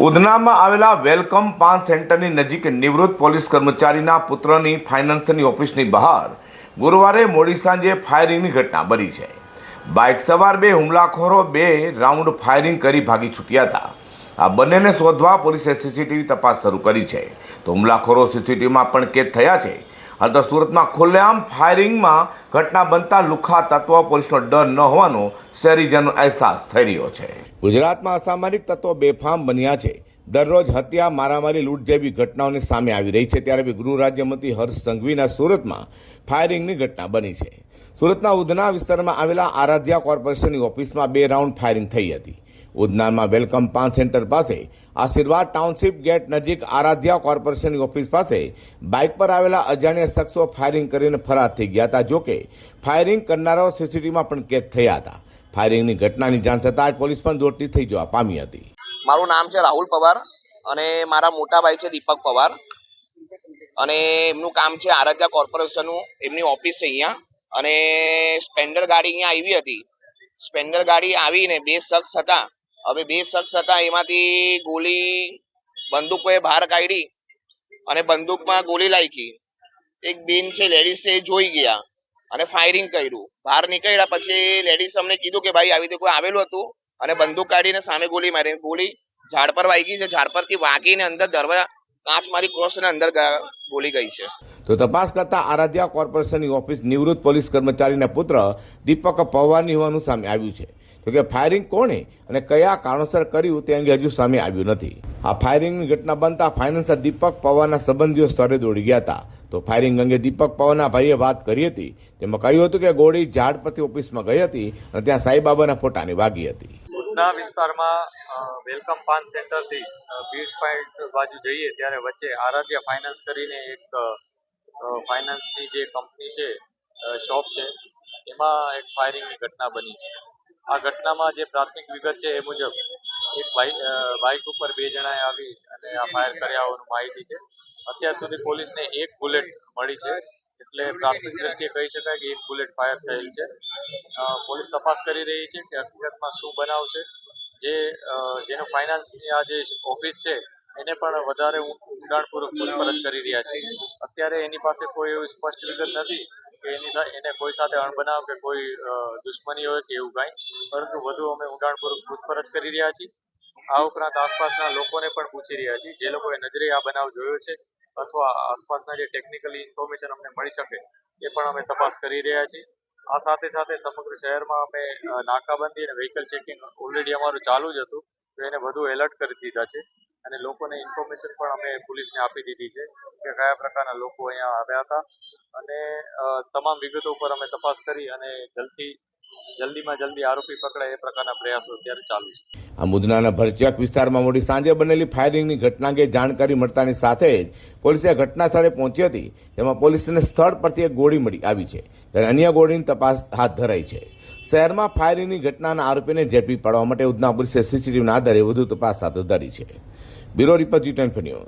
ઉધનામાં આવેલા વેલકમ પાન સેન્ટરની નજીક નિવૃત્ત પોલીસ કર્મચારીના પુત્રની ફાઇનાન્સની ઓફિસની બહાર ગુરુવારે મોડી સાંજે ફાયરિંગની ઘટના બની છે. બાઇક સવાર બે, હુમલાખોરો બે રાઉન્ડ ફાયરિંગ કરી ભાગી છૂટ્યા હતા. આ બંનેને શોધવા પોલીસે સીસીટીવી તપાસ શરૂ કરી છે. તો હુમલાખોરો સીસીટીવીમાં પણ કેદ થયા છે. હાલ તો સુરતમાં ખુલ્લેઆમ ફાયરિંગમાં ઘટના બનતા લુખા તત્વો પોલીસનો ડર ન હોવાનો શહેરીજનો અહેસાસ થઈ રહ્યો છે. ગુજરાતમાં અસામાજિક તત્વો બેફામ બન્યા છે. દરરોજ હત્યા, મારામારી લૂંટ જેવી ઘટનાઓની સામે આવી રહી છે ત્યારે બી ગૃહ રાજ્યમંત્રી હર્ષ સંઘવીના સુરતમાં ફાયરિંગની ઘટના બની છે. સુરતના ઉધના વિસ્તારમાં આવેલા આરાધ્યા કોર્પોરેશનની ઓફિસમાં બે રાઉન્ડ ફાયરિંગ થઈ હતી. ઉધનામાં વેલકમ પાન સેન્ટર પાસે આશીર્વાદ ટાઉનશીપ ગેટ નજીક આરાધ્યા કોર્પોરેશનની ઓફિસ પાસે બાઇક પર આવેલા અજાણ્યા શખ્સો ફાયરિંગ કરીને ફરાર થઈ ગયા હતા જોકે ફાયરિંગ કરનારાઓ સીસીટીવીમાં પણ કેદ થયા હતા. ફાયરિંગની ઘટનાની જાણ થતાં જ પોલીસ પણ દોડતી થઈ જવા પામી હતી. મારું નામ છે રાહુલ પવાર અને મારા મોટા ભાઈ છે દીપક પવાર. અને એમનું કામ છે આરાધ્યા કોર્પોરેશનનું, એમની ઓફિસ છે અહીંયા. અને સ્પેન્ડર ગાડી અહીંયા આવી હતી. સ્પેન્ડર ગાડી આવીને બે શખ્સ હતા. હવે બે શખ્સ હતા, એમાંથી ગોળી બંદૂકો એ બહાર કાઢી અને બંદૂકમાં ગોળી લાગી એક બેન છે, લેડીઝ છે, એ જોઈ ગયા અને ફાયરિંગ કર્યું. બહાર નીકળ્યા પછી લેડીઝ અમને કીધું કે ભાઈ, આવી રીતે કોઈ આવેલું હતું? અને બંદૂક કાઢીને સામે ગોળી મારી. ગોળી ઝાડ પર વાગી છે, ઝાડ પરથી વાગીને અંદર દરવાજા કાચ મારી ક્રોસ ને અંદર બોલી ગઈ છે. તો તપાસ કરતા આરાધ્યા કોર્પોરેશનની ઓફિસ નિવૃત્ત પોલીસ કર્મચારીના પુત્ર દીપક પવારની હોવાનું સામે આવ્યું છે. જોકે ફાયરિંગ કોણે? અને કયા કારણોસર કર્યું તે અંગે હજુ સામે આવ્યું નથી. આ ફાયરિંગની ઘટના બનતા ફાઇનાન્સર દીપક પવારના સંબંધીઓ સ્થળે દોડી ગયા હતા. તો ફાયરિંગ અંગે દીપક પવારના ભાઈએ વાત કરી હતી. તેમાં કહ્યું હતું કે ગોળી ઝાડ પરથી ઓફિસમાં ગઈ હતી અને ત્યાં સાંઈબાબાના ફોટાની વાગી હતી. ઉધના વિસ્તારમાં વેલકમ પાન સેન્ટરથી અ, પોઈન્ટ બાજુ જઈએ ત્યારે વચ્ચે આરાધ્ય ફાઇનાન્સ કરીને એક ફાઇનાન્સની જે કંપની છે શોપ છે એમાં એક ફાયરિંગની ઘટના બની છે. આ ઘટનામાં જે પ્રાથમિક વિગત છે એ મુજબ એક બાઇક ઉપર બે જણાએ આવી અને આ ફાયર કર્યા હોવાનું માહિતી છે. અત્યાર સુધી પોલીસને એક બુલેટ મળી છે, એટલે પ્રાથમિક દ્રષ્ટિએ કહી શકાય કે એક બુલેટ ફાયર થયેલ છે. પોલીસ તપાસ કરી રહી છે કે હકીકતમાં શું બનાવ છે. જે જેનો ફાઇનાન્સની આ જે ઓફિસ છે એને પણ વધારે ઊંડાણપૂર્વક પૂછપરછ કરી રહ્યા છે. અત્યારે એની પાસે કોઈ એવી સ્પષ્ટ વિગત નથી. એની સાથે એને કોઈ સાથે અણબનાવ કે કોઈ દુશ્મની હોય કે એવું કાંઈ. પરંતુ વધુ અમે ઊંડાણપૂર્વક પૂછપરછ કરી રહ્યા છીએ. આ ઉપરાંત આસપાસના લોકોને પણ પૂછી રહ્યા છીએ. જે લોકોએ નજરે આ બનાવ જોયો છે અથવા આસપાસના જે ટેકનિકલી ઇન્ફોર્મેશન અમને મળી શકે, એ પણ અમે તપાસ કરી રહ્યા છીએ. આ સાથે સાથે સમગ્ર શહેરમાં અમે નાકાબંધી અને વ્હીકલ ચેકિંગ ઓલરેડી અમારું ચાલુ જ હતું. તો એને વધુ એલર્ટ કરી દીધા છે. અને લોકોને ઇન્ફોર્મેશન પણ અમે પોલીસને આપી દીધી છે કે કયા પ્રકારના લોકો અહીંયા આવ્યા હતા. અને તમામ વિગતો ઉપર અમે તપાસ કરી અને જલ્દી, જલ્દીમાં જલ્દી આરોપી પકડાય એ પ્રકારના પ્રયાસો અત્યારે ચાલુ છે. આ મુદનાના ભરચક વિસ્તારમાં મોડી સાંજે બનેલી ફાયરિંગની ઘટના અંગે જાણકારી મળતાની સાથે જ પોલીસે ઘટના સ્થળે પહોંચી હતી, જેમાં પોલીસને સ્થળ પરથી એક ગોળી મળી આવી છે. ત્યારે અન્ય ગોળીની તપાસ હાથ ધરાઈ છે. શહેરમાં ફાયરિંગની ઘટનાના આરોપીને ઝડપી પાડવા માટે ઉધના પોલીસે સીસીટીવીના આધારે વધુ તપાસ હાથ ધરી છે. Bureau report G twenty news.